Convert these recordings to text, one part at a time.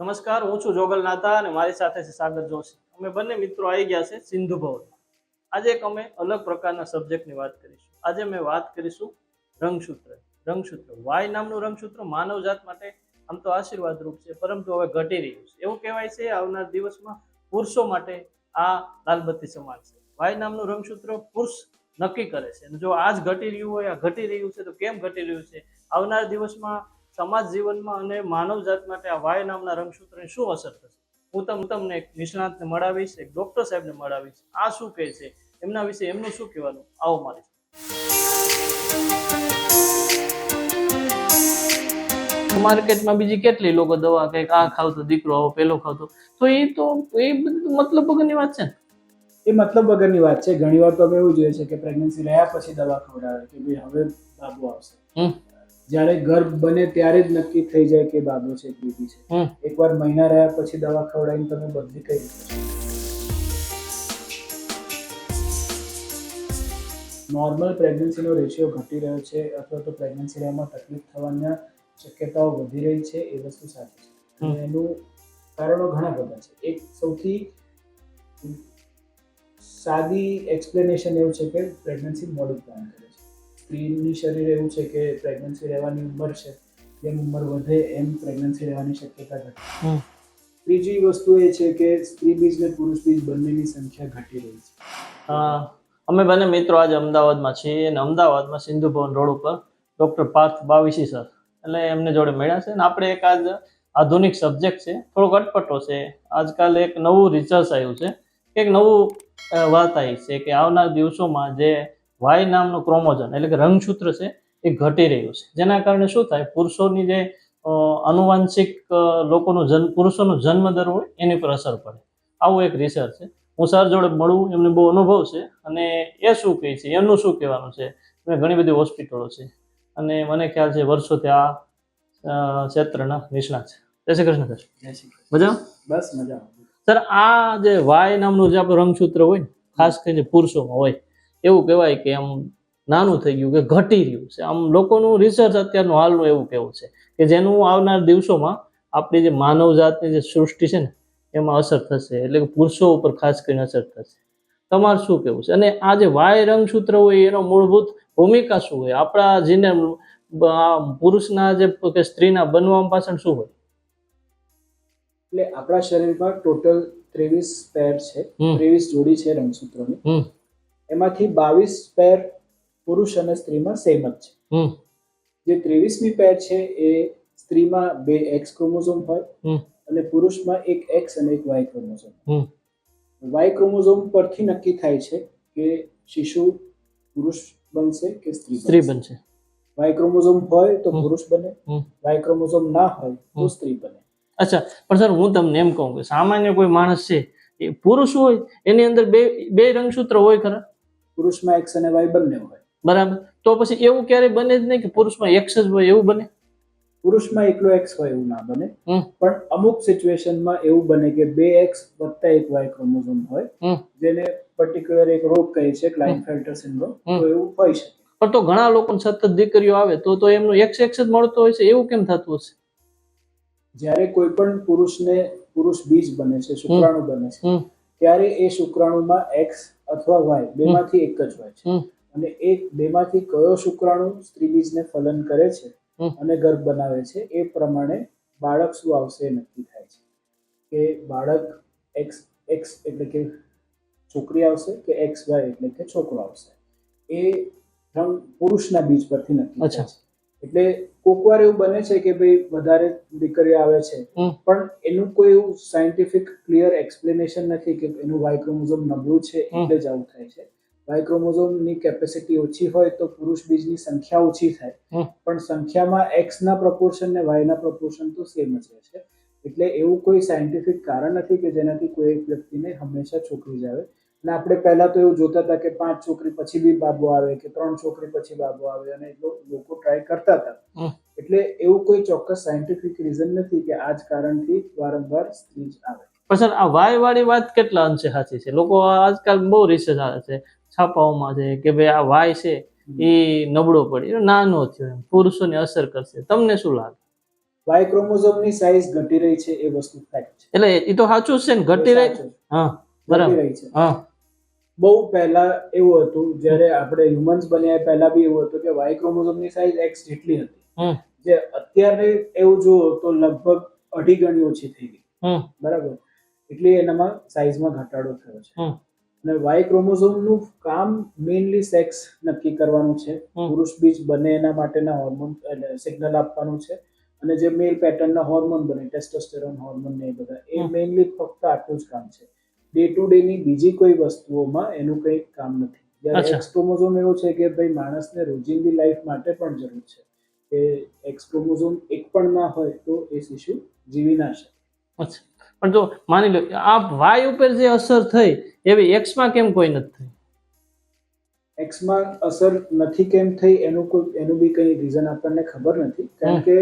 નમસ્કાર, હું છું જોગલ નાતા અને મારી સાથે છે સાગર જોશી. અમે બંને મિત્રો આવી ગયા છે સિંધુ ભવન. આજે એક અમે અલગ પ્રકારના સબ્જેક્ટની વાત કરીશું. આજે અમે વાત કરીશું રંગસૂત્ર. રંગસૂત્ર. વાય નામનું રંગસૂત્ર માનવ જાત માટે આમ તો આશીર્વાદ રૂપ છે, પરંતુ હવે ઘટી રહ્યું છે. એવું કહેવાય છે, આવનાર દિવસમાં પુરુષો માટે આ લાલબત્તી સમાન છે. વાય નામનું રંગસૂત્ર પુરુષ નક્કી કરે છે. જો આજ ઘટી રહ્યું હોય, આ ઘટી રહ્યું છે, તો કેમ ઘટી રહ્યું છે? આવનાર દિવસમાં સમાજ જીવનમાં અને માનવ જાત માટે આ વાય નામના રંગસૂત્રની શું અસર થશે? હું તમ તમને એક નિષ્ણાતને મળાવીશ એક ડોક્ટર સાહેબને મળાવીશ. આ શું કહે છે? એમના વિશે એમનું શું કહેવાનું? આવો મારી માર્કેટમાં બીજી કેટલી લોકો દવા કે આ ખાવ તો દીકરો આવો પેલો ખાવ તો. તો એ તો એ બધું મતલબ વગરની વાત છે ને? એ મતલબ વગરની વાત છે. ઘણીવાર તો અમે એવું જોઈએ છે કે પ્રેગ્નન્સી રહ્યા પછી દવા ખવડાવે કે ભાઈ હવે બાબુ આવશે. જ્યારે ગર્ભ બને ત્યારે જ નક્કી થઈ જાય કે બાબો છે દીદી છે. એકવાર મહિના રહ્યા પછી દવા ખવડાવીને તમે બદલી કઈ રીતે નોર્મલ પ્રેગ્નન્સીનો રેશિયો ઘટી રહ્યો છે અથવા તો પ્રેગ્નન્સી રહેવામાં તકલીફ થવાના શક્યતાઓ વધી રહી છે એ વસ્તુ સાચી છે. એનું કારણો ઘણા બધા છે. એક સૌથી સાદી એક્સપ્લેનેશન એવું છે કે પ્રેગ્નન્સી મોડું પ્લાન કરે. સ્ત્રીની શરીર એવું છે કે પ્રેગ્નન્સી રહેવાની ઉંમર છે. જેમ ઉંમર વધે એમ પ્રેગ્નન્સી રહેવાની શક્યતા ઘટે. ત્રીજી વસ્તુ એ છે કે સ્ત્રી બીજ ને પુરુષ બીજ બંનેની સંખ્યા ઘટી રહી છે. અમે બંને મિત્રો આજે અમદાવાદમાં છીએ અને અમદાવાદમાં સિંધુ ભવન રોડ ઉપર ડૉક્ટર પાર્થ બાવીસી સર એટલે એમને જોડે મળ્યા છે અને આપણે એક આજ આધુનિક સબ્જેક્ટ છે. થોડોક અટપટો છે. આજકાલ એક નવું રિસર્ચ આવ્યું છે. એક નવું વાત આવી છે કે આવનાર દિવસોમાં જે વાય નામનું ક્રોમોઝન એટલે કે રંગસૂત્ર છે એ ઘટી રહ્યું છે. જેના કારણે શું થાય? પુરુષોની જે અનુવાંશિક લોકોનો જન્મ પુરુષોનો જન્મ દર હોય એની પર અસર પડે. આવું એક રિસર્ચ છે. હું સર જોડે મળું એમને બહુ અનુભવ છે અને એ શું કહે છે? એમનું શું કહેવાનું છે? ઘણી બધી હોસ્પિટલો છે અને મને ખ્યાલ છે વર્ષોથી આ ક્ષેત્રના નિષ્ણાત છે. જય શ્રી કૃષ્ણ સર. જય શ્રી મજા બસ મજા સર આ જે વાય નામનું જે આપણું રંગસૂત્ર હોય ને ખાસ કરીને પુરુષોમાં હોય એવું કહેવાય કે આમ નાનું થઈ ગયું કે ઘટી રહ્યું છે. આમ લોકોનું રિસર્ચ અત્યારનું હાલનું એવું કહેવું છે કે જેનું આવનાર દિવસોમાં આપણી જે માનવ જાતની જે સૃષ્ટિ છે ને એમાં અસર થશે. એટલે કે પુરુષો ઉપર ખાસ કરીને અસર થશે. તમારું શું કહેવું છે? અને આ જે વાય રંગસૂત્ર હોય એનો મૂળભૂત ભૂમિકા શું હોય? આપણા જેને આ પુરુષના જે કે સ્ત્રીના બનવા પાછળ શું હોય? એટલે આપણા શરીરમાં ટોટલ ત્રેવીસ પેર છે. ત્રેવીસ જોડી છે રંગસૂત્રોની. એમાંથી બાવીસ પેર પુરુષ અને સ્ત્રીમાં સેમ જ છે. હમ. જે ત્રેવીસમી પેર છે એ સ્ત્રીમાં બે એક્સ ક્રોમોઝોમ હોય હમ. અને પુરુષમાં એક એક્સ અને એક વાય ક્રોમોઝોમ હમ. વાય ક્રોમોઝોમ પરથી નક્કી થાય છે કે શિશુ પુરુષ બનશે કે સ્ત્રી સ્ત્રી બનશે. વાય ક્રોમોઝોમ હોય તો પુરુષ બને. હમ. વાય ક્રોમોઝોમ ના હોય તો સ્ત્રી બને. અચ્છા પણ સર હું તમને એમ કહું કે સામાન્ય કોઈ માણસ છે એ પુરુષ હોય એની અંદર બે બે રંગસૂત્ર હોય ખરા? પુરુષમાં એક્સ અને વાય બંને હોય. બરાબર. તો પછી એવું ક્યારેય બને જ નહીં કે પુરુષમાં એક્સ જ હોય એવું બને? પુરુષમાં એકલો એક્સ હોય એવું ના બને. પણ અમુક સિચ્યુએશનમાં એવું બને કે બે એક્સ વત્તા એક વાય ક્રોમોઝોમ હોય. જેને પર્ટિક્યુલર એક રોગ કહે છે ક્લાઇનફેલ્ટર સિન્ડ્રોમ તો એવું હોય શકે. પણ તો ઘણા લોકોને સતત દીકરીઓ આવે તો તો એમનો એક્સ એક્સ જ મળતો હોય છે એવું કેમ થતું હશે? જ્યારે કોઈ પણ પુરુષને પુરુષ બીજ બને છે શુક્રાણુ બને છે. ત્યારે એ શુક્રાણુમાં એક્સ અથવા વાય બેમાંથી એક જ હોય છે. અને એ બેમાંથી કયો શુક્રાણુ સ્ત્રી બીજને ફલન કરે છે અને ગર્ભ બનાવે છે એ પ્રમાણે બાળક શું આવશે એ નક્કી થાય છે. કે બાળક એક્સ એક્સ એટલે કે છોકરી આવશે કે એક્સ વાય એટલે કે છોકરો આવશે. એ પુરુષના બીજ પરથી નક્કી થાય છે. એટલે કોક વાર એવું બને છે કે ભાઈ વધારે દીકરીઓ આવે છે પણ એનું કોઈ એવું સાયન્ટિફિક ક્લિયર એક્સપ્લેનેશન નથી કે એનું વાય ક્રોમોઝોમ નબળું છે. એટલે જ આવું થાય છે. વાય ક્રોમોઝોમની કેપેસિટી ઓછી હોય તો પુરુષ બીજની સંખ્યા ઓછી થાય. પણ સંખ્યામાં એક્સ ના પ્રપોર્શન ને વાય ના પ્રપોર્શન તો સેમ જ રહે છે. એટલે એવું કોઈ સાયન્ટિફિક કારણ નથી કે જેનાથી કોઈ એક વ્યક્તિને હંમેશા છોકરી જ આવે. અને આપણે પહેલા તો એવું જોતા હતા કે પાંચ છોકરી પછી બી બાબો આવે કે ત્રણ છોકરી પછી બાબો આવે અને એટલો લોકો ટ્રાય કરતા હતા. એટલે એવું કોઈ ચોક્કસ સાયન્ટિફિક રીઝન નથી કે આ જ કારણથી વારંવાર સ્ત્રી જ આવે. પણ સર આ વાય વાળી વાત કેટલા અંશે સાચી છે? લોકો આજકાલ બહુ રિસર્ચ આવે છે. છાપાઓમાં છે કે ભાઈ આ વાય છે એ નબળો પડી. નાનો થયો એમ. પુરુષોને અસર કરશે. તમને શું લાગે? વાય ક્રોમોઝોમની સાઇઝ ઘટી રહી છે એ વસ્તુ ફેક્ટ છે. એટલે એ તો સાચું છે ને ઘટી રહી. હા બરાબર. રહી છે. હા. બહુ પહેલા એવું હતું જ્યારે આપણે હ્યુમન્સ બન્યા પહેલા બી એવું હતું કે વાય ક્રોમોઝોમની સાઇઝ એક્સ જેટલી હતી. જે અત્યારે એવું જુઓ તો લગભગ અઢી ગણી ઓછી થઈ ગઈ. બરાબર? એટલે એનામાં સાઇઝમાં ઘટાડો થયો છે. અને વાય ક્રોમોઝોમનું કામ મેઇનલી સેક્સ નક્કી કરવાનું છે. પુરુષ બીજ બને એના માટેના હોર્મોન સિગ્નલ આપવાનું છે. અને જે મેલ પેટર્નના હોર્મોન બને ટેસ્ટોસ્ટેરોન હોર્મોન ને એ બધા એ. મેઇનલી ફક્ત આટલું જ કામ છે. ડે ટુ ડે ની બીજી કોઈ વસ્તુઓમાં એનું કંઈ કામ નથી. જ્યારે. એક્સ ક્રોમોઝોમ એવું છે કે ભાઈ માણસને રોજિંદી લાઈફ માટે પણ જરૂર છે. કે એક્સ ક્રોમોઝોમ એક પણ ના હોય તો એ શિશુ જીવી ના શકે. અચ્છા. પણ જો માની લો આ વાય ઉપર જે અસર થઈ એવી એક્સમાં કેમ કોઈ નથી થઈ? એક્સમાં અસર નથી કેમ થઈ એનું કોઈ એનું બી કંઈ રીઝન આપણને ખબર નથી. કારણ કે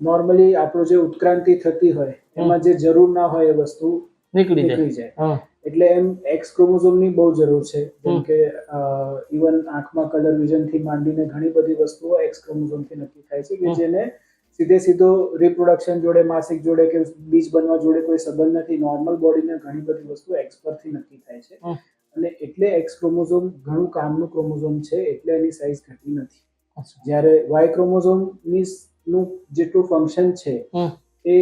નોર્મલી આપણું જે ઉત્ક્રાંતિ થતી હોય એમાં જે જરૂર ના હોય એ વસ્તુ નીકળી જાય. એટલે એમ એક્સ ક્રોમોઝોમની બહુ જરૂર છે. જેમ કે ઇવન આંખમાં કલર વિઝનથી માંડીને ઘણી બધી વસ્તુઓ એક્સ ક્રોમોઝોમથી નક્કી થાય છે કે જેને સીધે સીધો રિપ્રોડક્શન જોડે માસિક જોડે કે બીજ બનવા જોડે કોઈ સંબંધ નથી. નોર્મલ બોડીને ઘણી બધી વસ્તુ એક્સ પરથી નક્કી થાય છે. અને એટલે એક્સ ક્રોમોઝોમ ઘણું કામનું ક્રોમોઝોમ છે એટલે એની સાઇઝ ઘટી નથી. જ્યારે વાય ક્રોમોઝોમની નું જેટલું ફંક્શન છે એ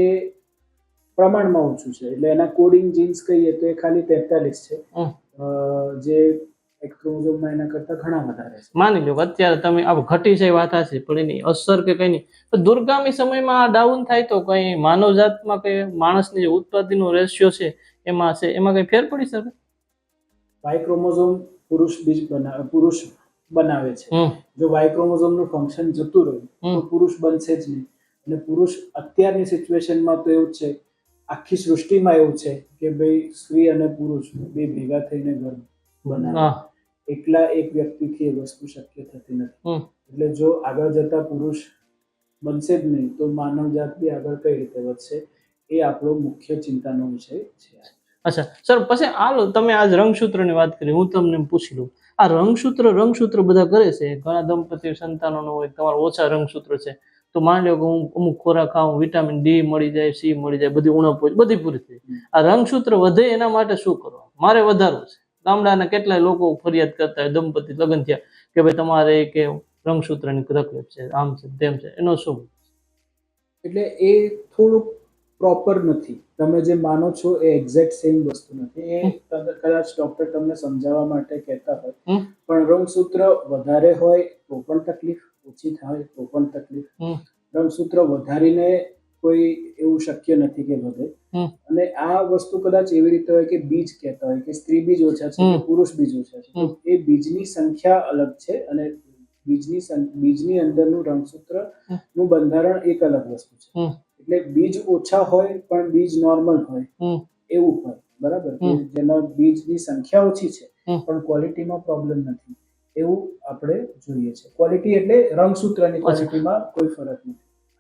પ્રમાણમાં ઓછું છે. એટલે એના કોડિંગ જીન્સ કહીએ તો એ ખાલી તેતાલીસ છે. જે એક ક્રોમોઝોમમાં એના કરતાં ઘણા વધારે છે. માની લો અત્યારે તમે આ ઘટી છે વાત છે પણ એની અસર કે કઈ નહીં. દુર્ગામી સમયમાં આ ડાઉન થાય તો કઈ માનવ જાતમાં કે માણસની જે ઉત્પાદનનો રેશિયો છે એમાં છે એમાં કઈ ફેર પડી શકે? વાય ક્રોમોઝોમ પુરુષ બીજ બનાવે પુરુષ બનાવે છે. જો વાય ક્રોમોઝોમનું ફંક્શન જતું રહ્યું. તો પુરુષ બનશે જ નહીં. અને પુરુષ અત્યારની સિચ્યુએશનમાં તો એવું છે આખી સૃષ્ટિમાં એવું છે કે ભાઈ સ્ત્રી અને પુરુષ બે ભેગા થઈને ઘર બનાવે. એકલા એક વ્યક્તિથી એ વસ્તુ શક્ય થતી નથી. એટલે જો આગળ જતા પુરુષ બનશે જ નહીં તો માનવ જાત બી આગળ કઈ રીતે વધશે એ આપણો મુખ્ય ચિંતાનો વિષય છે અચ્છા. સર પછી આ તમે આજ રંગસૂત્રની વાત કરી હું તમને પૂછી લઉં. આ રંગસૂત્ર રંગસૂત્ર બધા કરે છે? ઘણા દંપતીઓ સંતાનોનો હોય તમારા ઓછા રંગસૂત્ર છે. તો માની લો કે હું અમુક ખોરાક ખાઉં વિટામિન ડી મળી જાય સી મળી જાય બધી ઉણપ હોય બધી પૂરી થઈ આ રંગસૂત્ર વધે એના માટે શું કરવું મારે વધારવું છે. ગામડાના કેટલાય લોકો ફરિયાદ કરતા હોય દંપતી લગ્ન થયા કે ભાઈ તમારે કે રંગસૂત્રની તકલીફ છે આમ છે તેમ છે એનો શું એટલે એ થોડુંક પ્રોપર નથી. તમે જે માનો છો એ એક્ઝેક્ટ સેમ વસ્તુ નથી. એ કદાચ ડોક્ટર તમને સમજાવવા માટે કહેતા હોય પણ રંગસૂત્ર વધારે હોય તો પણ તકલીફ. ઓછી થાય તો પણ તકલીફ. બ્રહ્મસૂત્ર વધારીને કોઈ એવું શક્ય નથી કે વધે. અને આ વસ્તુ કદાચ એવી રીતે હોય કે બીજ કહેતા હોય કે સ્ત્રી બીજ ઓછા છે પુરુષ બીજ ઓછા છે. એ બીજની સંખ્યા અલગ છે અને બીજની બીજની અંદરનું રંગસૂત્રનું બંધારણ એક અલગ વસ્તુ છે. એટલે બીજ ઓછા હોય પણ બીજ નોર્મલ હોય. એવું હોય. બરાબર? જેમાં બીજની સંખ્યા ઓછી છે પણ ક્વોલિટીમાં પ્રોબ્લેમ નથી. એવું આપણે જોઈએ છે. ક્વોલિટી એટલે રંગસૂત્રની ક્વોલિટીમાં કોઈ ફરક નથી.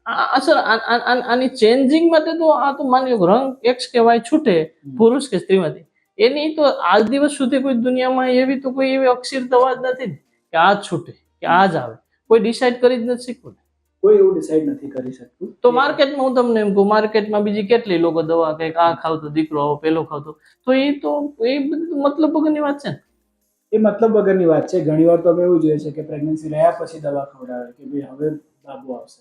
આ આ સર આ- આ- આ- આની ચેન્જિંગ માટે તો આ તો માની રંગ એક્સ કહેવાય છૂટે પુરુષ કે સ્ત્રીમાંથી. એની તો આજ દિવસ સુધી કોઈ દુનિયામાં એવી તો કોઈ એવી અક્ષર દવા જ નથી કે આ છૂટે કે આ જ આવે. કોઈ ડિસાઈડ કરી જ નથી શીખવું કોઈ એવું ડિસાઈડ નથી કરી શકતું તો માર્કેટમાં હું તમને એમ કહું માર્કેટમાં બીજી કેટલી લોકો દવા કંઈક આ ખાવ તો દીકરો આવો પેલો ખાવ તો એ તો એ બધું મતલબ વગરની વાત છે ને. એ મતલબ વગરની વાત છે. ઘણીવાર તો અમે એવું જોઈએ છે કે પ્રેગ્નન્સી રહ્યા પછી દવા ખવડાવે કે ભાઈ હવે બાબુ આવશે.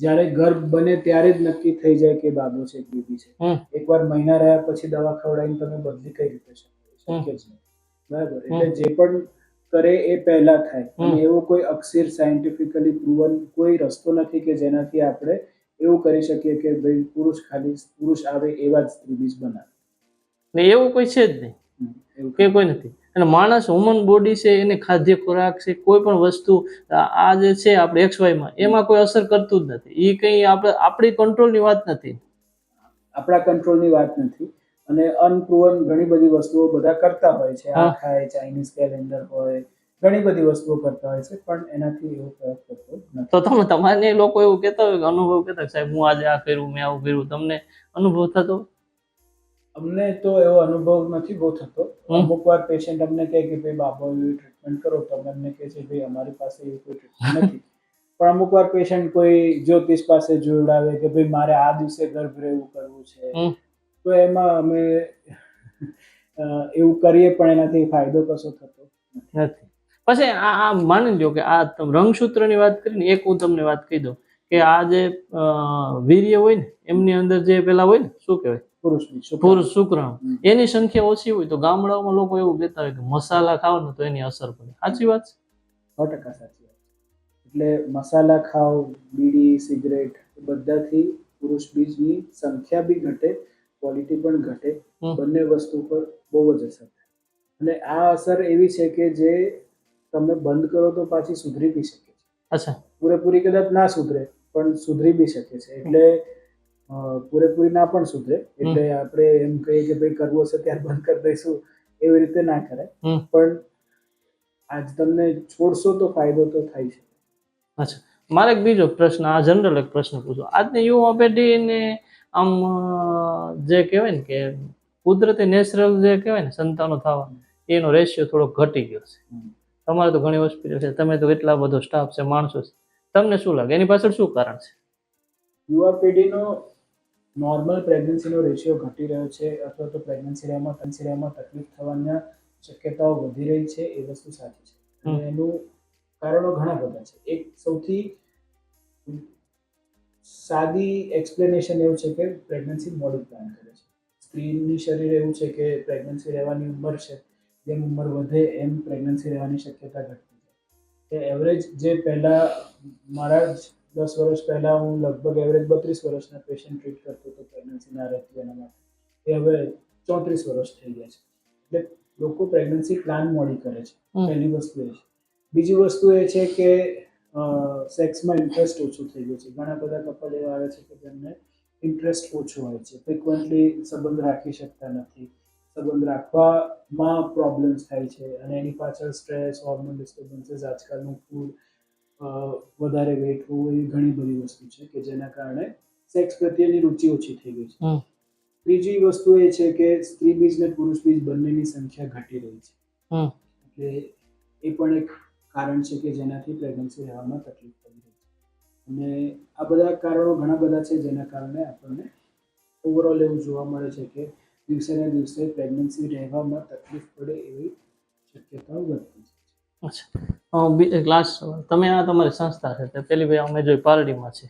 જ્યારે ગર્ભ બને ત્યારે જ નક્કી થઈ જાય કે બાબુ છે કે બેબી છે. એકવાર મહિના રહ્યા પછી દવા ખવડાવીને તમે બદલી કઈ રીતે શકો? શક્ય છે. બરાબર. એટલે જે પણ કરે એ પહેલા થાય. અને એવો કોઈ અક્ષર સાયન્ટિફિકલી પ્રૂવન કોઈ રસ્તો નથી કે જેનાથી આપણે એવું કરી શકીએ કે ભાઈ પુરુષ ખાલી પુરુષ આવે એવા જ સ્ત્રી બીજ બનાવે. એવું કોઈ છે જ નહીં. એવું કે કોઈ નથી. અને માણસ હ્યુમન બોડી છે એને ખાદ્ય ખોરાક છે કોઈ પણ વસ્તુ આ જે છે આપણે એક્સ વાયમાં એમાં કોઈ અસર કરતું જ નથી. એ કંઈ આપણે આપણી કંટ્રોલની વાત નથી. આપણા કંટ્રોલની વાત નથી. અને અનપ્રુવન ઘણી બધી વસ્તુઓ બધા કરતા હોય છે. આ ખાય ચાઇનીઝ કેલેન્ડર હોય ઘણી બધી વસ્તુઓ કરતા હોય છે પણ એનાથી એવો પ્રયોગ કરતો નથી. તો તમે તમારે લોકો એવું કહેતા હોય કે અનુભવ કહેતા હોય, સાહેબ હું આજે આ કર્યું મેં આવું કર્યું. તમને અનુભવ થતો અમને તો એવો અનુભવ નથી બહુ થતો. અમુક વાર પેશન્ટ અમને કહે કે ભાઈ બાબા એવી ટ્રીટમેન્ટ કરો. તો અમે એમને કહે છે ભાઈ અમારી પાસે એવી કોઈ ટ્રીટમેન્ટ નથી. પણ અમુક વાર પેશન્ટ કોઈ જ્યોતિષ પાસે જોડાવે કે ભાઈ મારે આ દિવસે ગર્ભ રહેવું કરવું છે. તો એમાં અમે એવું કરીએ પણ એનાથી ફાયદો કશો થતો નથી. પછી આ આ માની લો કે આ તમ રંગસૂત્રની વાત કરીને એક હું તમને વાત કહી દઉં કે આ જે વીર્ય હોય ને એમની અંદર જે પેલા હોય ને શું કહેવાય? શુક્ર. પુરુષ શુક્રાણુ. હમ. એની સંખ્યા ઓછી હોય તો ગામડાઓમાં લોકો એવું કહેતા હોય કે મસાલા ખાવ ને તો એની અસર પડે. સાચી વાત છે? સો ટકા સાચી વાત. એટલે મસાલા ખાવ બીડી સિગરેટ બધાથી પુરુષ બીજની સંખ્યા બી ઘટે ક્વોલિટી પણ ઘટે બંને વસ્તુ પર બહુ જ અસર થાય. અને આ અસર એવી છે કે જે તમે બંધ કરો તો પાછી સુધરી બી શકે છે. અચ્છા. પૂરેપૂરી કદાચ ના સુધરે પણ સુધરી બી શકે છે. એટલે પૂરેપૂરી ના પણ સુધરે. એટલે આપણે એમ કહીએ કે ભાઈ કરવું હશે ત્યારે બંધ કરી દઈશું એવી રીતે ના કરાય. પણ આજ તમને છોડશો તો ફાયદો તો થાય છે. અચ્છા. મારે એક બીજો પ્રશ્ન આ જનરલ એક પ્રશ્ન પૂછો. આજની યુવા પેઢીને આમ જે કહેવાય ને કે કુદરતી નેચરલ જે કહેવાય ને સંતાનો થવા એનો રેશિયો થોડો ઘટી ગયો છે. તમારે તો ઘણી હોસ્પિટલ છે તમે તો એટલા બધો સ્ટાફ છે માણસો છે. તમને શું લાગે? એની પાછળ શું કારણ છે? યુવા પેઢીનો નોર્મલ પ્રેગ્નન્સીનો રેશિયો ઘટી રહ્યો છે અથવા તો પ્રેગ્નન્સી રહેવામાં કન્સી રહેવામાં તકલીફ થવાના શક્યતાઓ વધી રહી છે એ વસ્તુ સાચી છે. અને એનું કારણો ઘણા બધા છે. એક સૌથી સાદી એક્સપ્લેનેશન એવું છે કે પ્રેગ્નન્સી મોડી પ્લાન કરે છે. સ્ત્રીની શરીર એવું છે કે પ્રેગ્નન્સી રહેવાની ઉંમર છે. જેમ ઉંમર વધે એમ પ્રેગ્નન્સી રહેવાની શક્યતા ઘટતી જાય. એવરેજ જે પહેલાં મારા દસ વર્ષ પહેલાં હું લગભગ એવરેજ બત્રીસ વર્ષના પેશન્ટ ટ્રીટ કરતો હતો પ્રેગ્નન્સી ના રહેતી એના માટે. એ હવે ચોત્રીસ વર્ષ થઈ ગયા છે. એટલે લોકો પ્રેગ્નન્સી પ્લાન મોડી કરે છે. પહેલી વસ્તુ એ છે. બીજી વસ્તુ એ છે કે સેક્સમાં ઇન્ટરેસ્ટ ઓછું થઈ ગયો છે. ઘણા બધા કપલ એવા આવે છે કે જેમને ઇન્ટરેસ્ટ ઓછો હોય છે. ફ્રિકવન્ટલી સંબંધ રાખી શકતા નથી. સંબંધ રાખવામાં પ્રોબ્લેમ્સ થાય છે અને એની પાછળ સ્ટ્રેસ હોર્મોન ડિસ્ટર્બન્સીસ આજકાલનું ફૂડ વધારે વેટ હોવું એવી ઘણી બધી વસ્તુ છે કે જેના કારણે સેક્સ પ્રત્યેની રુચિ ઓછી થઈ ગઈ છે. ત્રીજી વસ્તુ એ છે કે સ્ત્રી બીજ ને પુરુષ બીજ બંનેની સંખ્યા ઘટી રહી છે. એટલે એ પણ એક કારણ છે કે જેનાથી પ્રેગ્નન્સી રહેવામાં તકલીફ પડી રહી છે. અને આ બધા કારણો ઘણા બધા છે જેના કારણે આપણને ઓવરઓલ એવું જોવા મળે છે કે દિવસે ને દિવસે પ્રેગ્નન્સી રહેવામાં તકલીફ પડે એવી શક્યતાઓ વધતી છે. લાસ્ટ સવાલ. તમે આ તમારી સંસ્થા છે તે પેલી ભાઈ અમે જોઈ પારડીમાં છે.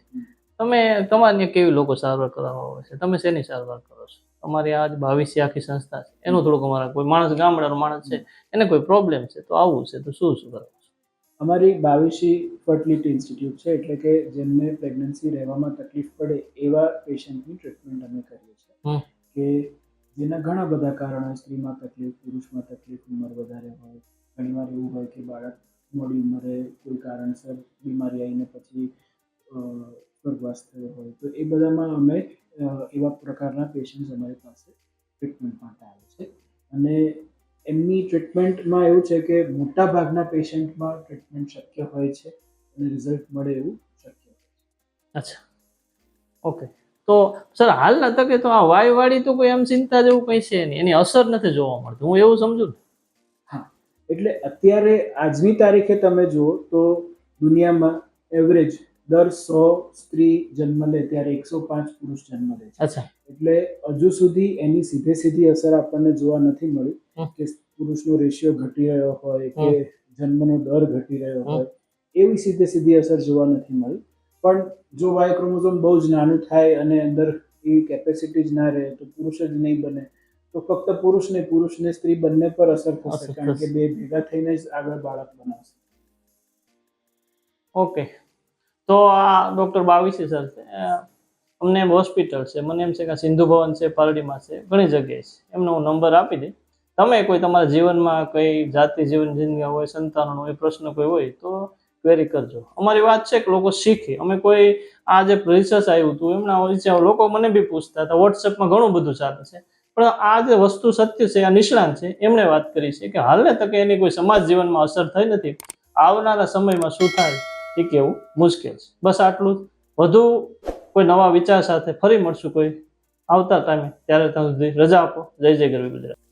તમે તમારી કેવી લોકો સારવાર કરાવવા હોય છે? તમે શેની સારવાર કરો છો? તમારી આ બાવીસી આખી સંસ્થા છે. એનું થોડુંક અમારા કોઈ માણસ ગામડાનો માણસ છે એને કોઈ પ્રોબ્લેમ છે તો આવું છે તો શું શું કરવું અમારી બાવીસી ફર્ટિલિટી ઇન્સ્ટિટ્યૂટ છે એટલે કે જેમને પ્રેગ્નન્સી રહેવામાં તકલીફ પડે એવા પેશન્ટની ટ્રીટમેન્ટ અમે કરીએ છીએ. કે જેના ઘણા બધા કારણો સ્ત્રીમાં તકલીફ પુરુષમાં તકલીફ ઉંમર વધારે હોય ઘણીવાર એવું કે બાળક મોડી ઉંમરે કોઈ કારણસર બીમારી આવીને પછી સ્વર્ગવાસ થયો હોય. તો એ બધામાં અમે એવા પ્રકારના પેશન્ટ્સ અમારી પાસે ટ્રીટમેન્ટ માટે આવે છે. અને એમની ટ્રીટમેન્ટમાં એવું છે કે મોટા ભાગના પેશન્ટમાં ટ્રીટમેન્ટ શક્ય હોય છે અને રિઝલ્ટ મળે એવું શક્ય અચ્છા. ઓકે તો, સર હાલના તકે તો આ વાયવાળી તો કોઈ એમ ચિંતા જેવું કંઈ છે નહીં. એની અસર નથી જોવા મળતી. હું એવું સમજુ ને. એટલે અત્યારે આજની તારીખે તમે જુઓ તો દુનિયામાં એવરેજ દર સો સ્ત્રી જન્મ લે ત્યારે એકસો પાંચ પુરુષ જન્મ લે છે. અચ્છા. એટલે હજુ સુધી એની સીધે સીધી અસર આપણને જોવા નથી મળી કે પુરુષનો રેશિયો ઘટી રહ્યો હોય કે જન્મનો દર ઘટી રહ્યો હોય એવી સીધે સીધી અસર જોવા નથી મળી. પણ જો વાય ક્રોમોઝોમ બહુ જ નાનું થાય અને અંદર એવી કેપેસિટી જ ના રહે તો પુરુષ જ નહીં બને. તો ફક્ત પુરુષ ને પુરુષ ને સ્ત્રી બંને પર અસર થશે કારણ કે બે ભેગા થઈને જ આગળ બાળક બનાવશે. ઓકે. તો આ ડૉક્ટર બાવીસી સર છે. અમને એમ હોસ્પિટલ છે મને એમ છે કે સિંધુ ભવન છે પારડીમાં છે ઘણી જગ્યાએ છે. એમનો હું નંબર આપી દઈ તમે કોઈ તમારા જીવનમાં કઈ જાતિ જીવન જિંદગી હોય સંતાનનો હોય પ્રશ્ન કોઈ હોય તો ક્વેરી કરજો. અમારી વાત છે કે લોકો શીખે. અમે કોઈ આ જે રિસર્ચ આવ્યું હતું એમના વિશે લોકો મને બી પૂછતા હતા. વોટ્સએપમાં ઘણું બધું ચાલે છે. પણ આ જે વસ્તુ સત્ય છે, આ નિષ્ણાંત છે, એમણે વાત કરી છે કે હાલને તકે એની કોઈ સમાજ જીવનમાં અસર થઈ નથી. આવનારા સમયમાં શું થાય એ કહેવું મુશ્કેલ છે. બસ આટલું. વધુ કોઈ નવા વિચાર સાથે ફરી મળશું કોઈ આવતા ટાઈમે. ત્યારે ત્યાં સુધી રજા આપો. જય જય ગરવી ગુજરાત.